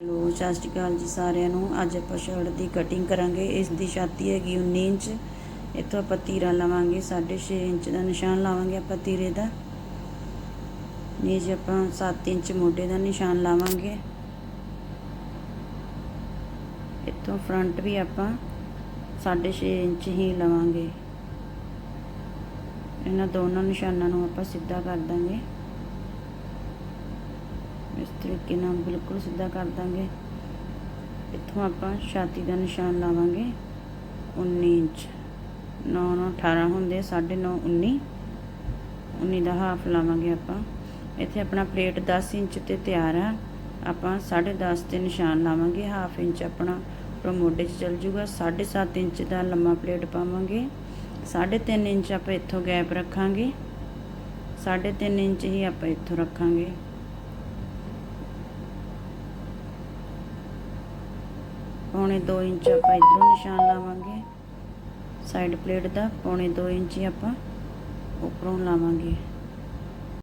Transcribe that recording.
Hello, ਸਤਿ ਸ਼੍ਰੀ ਅਕਾਲ ਜੀ ਸਾਰਿਆਂ ਨੂੰ। ਅੱਜ ਆਪਾਂ ਸ਼ਰਟ ਦੀ ਕਟਿੰਗ ਕਰਾਂਗੇ। ਇਸ ਦੀ ਛਾਤੀ ਹੈਗੀ 19 ਇੰਚ। ਇੱਥੋਂ ਆਪਾਂ ਤੀਰਾ ਲਵਾਂਗੇ। 6.5 ਇੰਚ ਦਾ ਨਿਸ਼ਾਨ ਲਾਵਾਂਗੇ ਆਪਾਂ ਤੀਰੇ ਦਾ। ਨੀਚੇ ਆਪਾਂ 7 ਇੰਚ ਮੋਢੇ ਦਾ ਨਿਸ਼ਾਨ ਲਾਵਾਂਗੇ। ਇੱਥੋਂ ਫਰੰਟ ਵੀ ਆਪਾਂ 6.5 ਇੰਚ ਹੀ ਲਵਾਂਗੇ। ਇਹਨਾਂ ਦੋਨਾਂ ਨਿਸ਼ਾਨਾਂ ਨੂੰ ਆਪਾਂ ਸਿੱਧਾ ਕਰ ਦਾਂਗੇ। ਇਸ ਤਰੀਕੇ ਨਾਲ ਬਿਲਕੁਲ ਸਿੱਧਾ ਕਰ ਦਾਂਗੇ। ਇੱਥੋਂ ਆਪਾਂ ਛਾਤੀ ਦਾ ਨਿਸ਼ਾਨ ਲਾਵਾਂਗੇ। 19 ਇੰਚ। 9 9 18 ਹੁੰਦੇ 9.5 19 19 ਦਾ ਹਾਫ ਲਾਵਾਂਗੇ ਆਪਾਂ। ਇੱਥੇ ਆਪਣਾ ਪਲੇਟ 10 ਇੰਚ ਤੇ ਤਿਆਰ ਆ। ਆਪਾਂ 10.5 ਤੇ ਨਿਸ਼ਾਨ ਲਾਵਾਂਗੇ। ਹਾਫ ਇੰਚ ਆਪਣਾ ਮੋਢੇ 'ਚ ਚੱਲ ਜੂਗਾ। 7.5 ਇੰਚ ਦਾ ਲੰਮਾ ਪਲੇਟ ਪਾਵਾਂਗੇ। 3.5 ਇੰਚ ਆਪਾਂ ਇੱਥੋਂ ਗੈਪ ਰੱਖਾਂਗੇ। 3.5 ਇੰਚ ਹੀ ਆਪਾਂ ਇੱਥੋਂ ਰੱਖਾਂਗੇ। ਪੌਣੇ 2 ਇੰਚ ਆਪਾਂ ਇਧਰੋਂ ਨਿਸ਼ਾਨ ਲਾਵਾਂਗੇ। ਸਾਈਡ ਪਲੇਟ ਦਾ ਪੌਣੇ 2 ਇੰਚ ਹੀ ਆਪਾਂ ਉੱਪਰੋਂ ਲਾਵਾਂਗੇ।